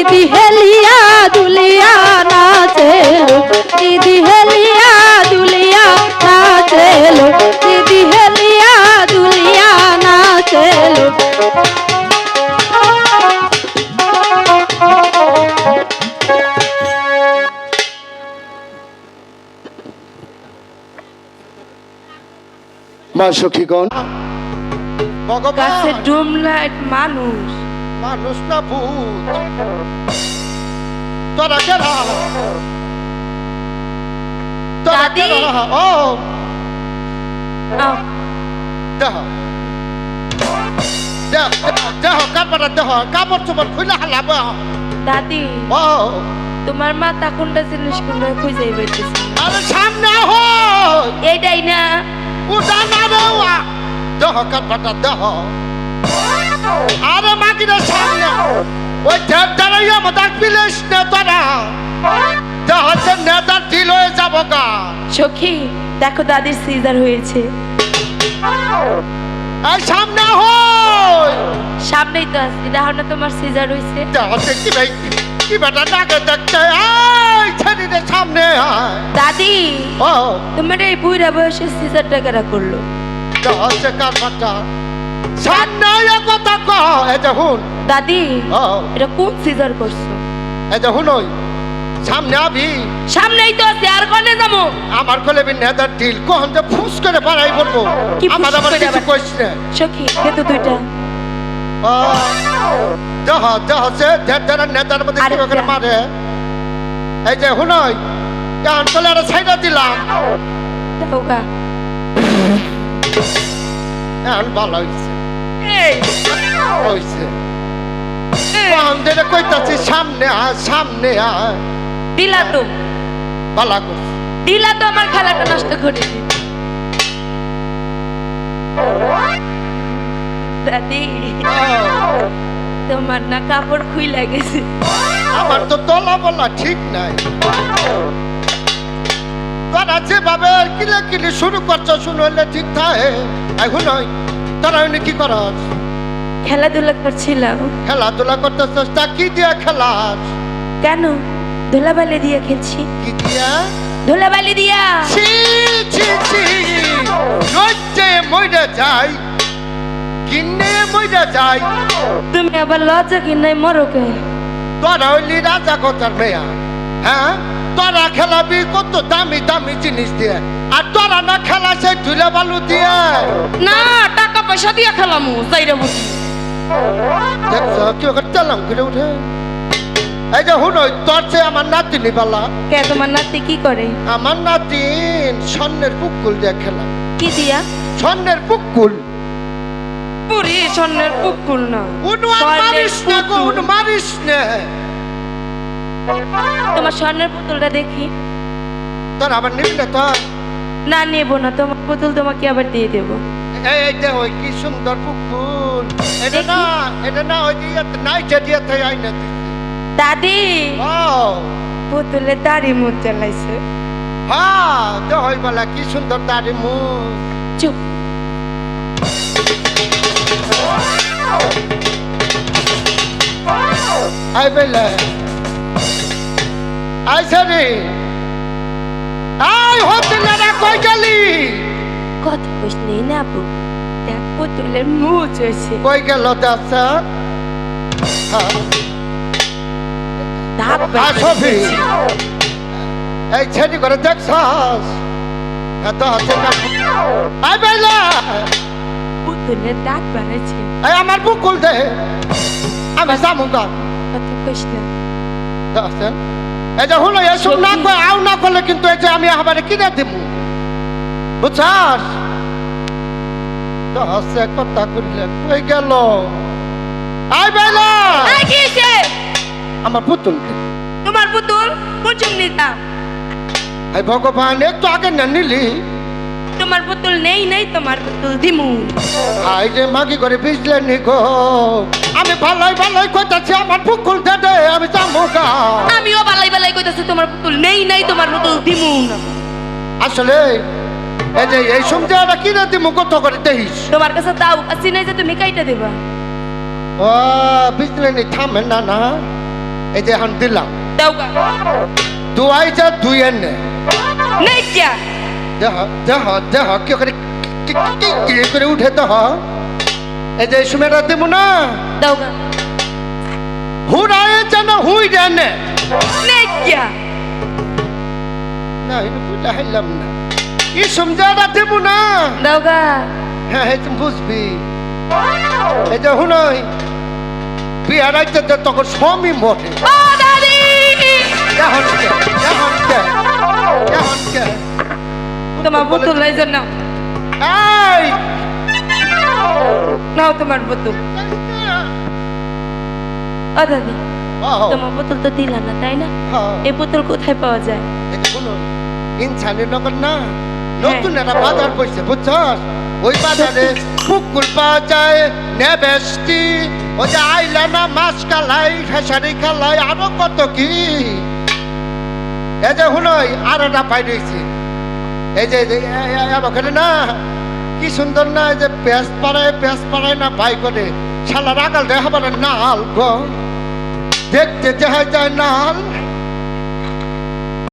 দিদি হেলিয়া দুলিয়া নাচেলো দিদি হেলিয়া দুলিয়া নাচেলো দিদি হেলিয়া দুলিয়া নাচেলো মা সখীগণ। গাছের ডুমলাইট মানুষ। মানুষ না ভূত। তোরা কেরা? তোরা। কেরা? ও। দেহ। দেহ দেহ কাপড় দেহ কাপড় চোপড় খুলে হালাব। দাদি ও। তোমার মাথা কোনটা জিনিস কোনটা খুঁজে পাইতেছি আরে সামনে হয় এইটাই না। উঠা না রে দেহ কাপড়টা দেহ। আরে মাগিরে সখী দেখো দাদির সিজার হয়েছে। এই সামনে হয়। সামনেই তো আছে দেখো না তোমার সিজার হয়েছে। দেহ হচ্ছে কি ভাই? কি বেটা নাকে দেখতে? এই ছেড়ে সামনে আয়। দাদি ও। তোমার এই বুড়া বয়সে সিজারটা কেরা করল? কার বাচ্চা সামনে কথা দাদি এটা কোন সিজার করছ? হুন ওই। সামনে আবি। সামনেই তো আর কনে যাব? আমার কলে বি নেতার ঢিল কখন যে ফুস করে বাড়াই বলব? কি আমার করে কিছু? কইস না। সখী দে তো দুইটা। দেহ দেহ সে ঢের নেতার মধ্যে কি করে মারে? এই যে হুনই এখন কলে আর সাইডা দিলাম। দেখো গা এখন ভালো হইছে। এই, হইছে। কইতাছি সামনে আয় সামনে আয়। দিলা তো। ভালো করছে দিলা তো আমার খেলাটা নষ্ট করে দাদি তোমার না কাপড় খুইলা গেছে। আমার তো তলা বলা ঠিক নাই। তোরা যেভাবে কিলে কিলে শুরু করছ শুনলে ঠিক থাকে। এখন তোরা কি করস খেলাধুলা করছিলাম। খেলাধুলা করতেছস তা কি দিয়ে খেলাস? কেন? ধুলাবালি দিয়ে দিয়া? ধুলাবালি দিয়া। ছি ছি ছি। লজ্জে মইরা যাই কিনে মইরা যাই। তুমি আবার লজ্জা কি নাই মরকে তোরা হইলি রাজা কথার মেয়া হ্যাঁ? তোরা খেলাবি কত দামি দামি জিনিস দিয়ে। আর তোরা না খেলা সেই ধুলে বালু দিয়ে। না টাকা পয়সা দিয়ে খেলামু চাইরা বুঝি দেখছ কি ওকে চালাম করে উঠে? এই যে হুন তোর চেয়ে আমার নাতিনি পালা কে তোমার নাতি কি করে? আমার নাতিন স্বর্ণের পুকুল দিয়ে খেলা। কি দিয়া? স্বর্ণের পুকুল পুরি স্বর্ণের পুকুল না। উনু মারিস না গো। উনু মারিস না। তোমার স্বর্ণের পুতুলটা দেখি। তোর আবার নিবি না তোর? না নেব না তোমার পুতুল তোমাকে আবার দিয়ে দেবো। এই দেখ ওই কি সুন্দর পুকুল এটা না এটা না ওই দিয়ে নাই যে দিয়ে আইনা দিছে। দাদি। ও পুতুলে দাড়ি মুখ চালাইছে হ্যাঁ তো কি সুন্দর দাড়ি মুখ। চুপ। আই বেলে। আই সারি। আই হতে না কই গেলি? কথা কইস নেই না আপু। দেখ পুতুলের মুখ হয়েছে কই গেল দাসা হ্যাঁ। দাঁত আর সফি এই ছেড়ি করে দেখছস? এত হাতে আই বেলা। পুতুলের দাঁত বাড়াইছে। এই আমার বুকুল দে। আমি যাব গা। কথা কইস না। দেখছেন এই যে হলো এসব না করে আও না করলে কিন্তু এই যে আমি আবার কিনে দিব বুঝছাস? তো হসে কথা করলে কই গেল? আই বেলা? আমার পুতুল। তোমার পুতুল? কুচুম নিতা এই ভগবান একটু আগে না নিলি? তোমার পুতুল নেই নেই তোমার পুতুল দিমু আই যে মাগি করে বিজলে নি গো। আমি ভালোই ভালোই কইতাছি আমার পুকুল দে দে আমি যাব গা। আমিও বালাই বালাই কইতাছি তোমার পুতুল নেই নেই তোমার পুতুল দিমু আসলে এই যে এই সময় আমরা কিনে দিব কত করে দেখিস তোমার কাছে দাও আসি নাই যে তুমি কাইটা দেবা। ও বিজলে নি থামে না না। এই যে এখন দিলাম দুয়াই যা দুই এনে। দেহ দেহ দেহ কি করে কি করে উঠে দেহ? এই যে সময়টা দিব না। হুড়ায় যেন হুই জানে। না বুঝলে হাইলাম না। এই সময়টা দিব না। দাও গা হ্যাঁ বুঝবি। এই যে হুনই বিয়া রাইতে তখন স্বামী মরে। এখন কে? এখন কে? এখন কে? তোমার পুতুল নাই জন্য। এই! নাও তোমার পুতুল। ও দাদি তোমার পুতুল তো দিলা না তাই না? হ্যাঁ। এই পুতুল কোথায় পাওয়া যায়? এই ইনসানের নগর না? নতুন একটা বাজার করছে বুঝছস? ওই বাজারে পুকুল পাওয়া যায় নেবেস্টি ওই যে আইলানা মাছ কালাই, খেসারি কালাই, আরও কত কি? এই যে হুনই আর একটা পাই রয়েছে। এই যে ওখানে না, কি সুন্দর না, এই যে পেঁচ পাড়ায় পেঁচ পাড়ায় না ভাই করে। শালা রাগাল দেখা পারে নাল গো। দেখতে দেখা যায় নাল।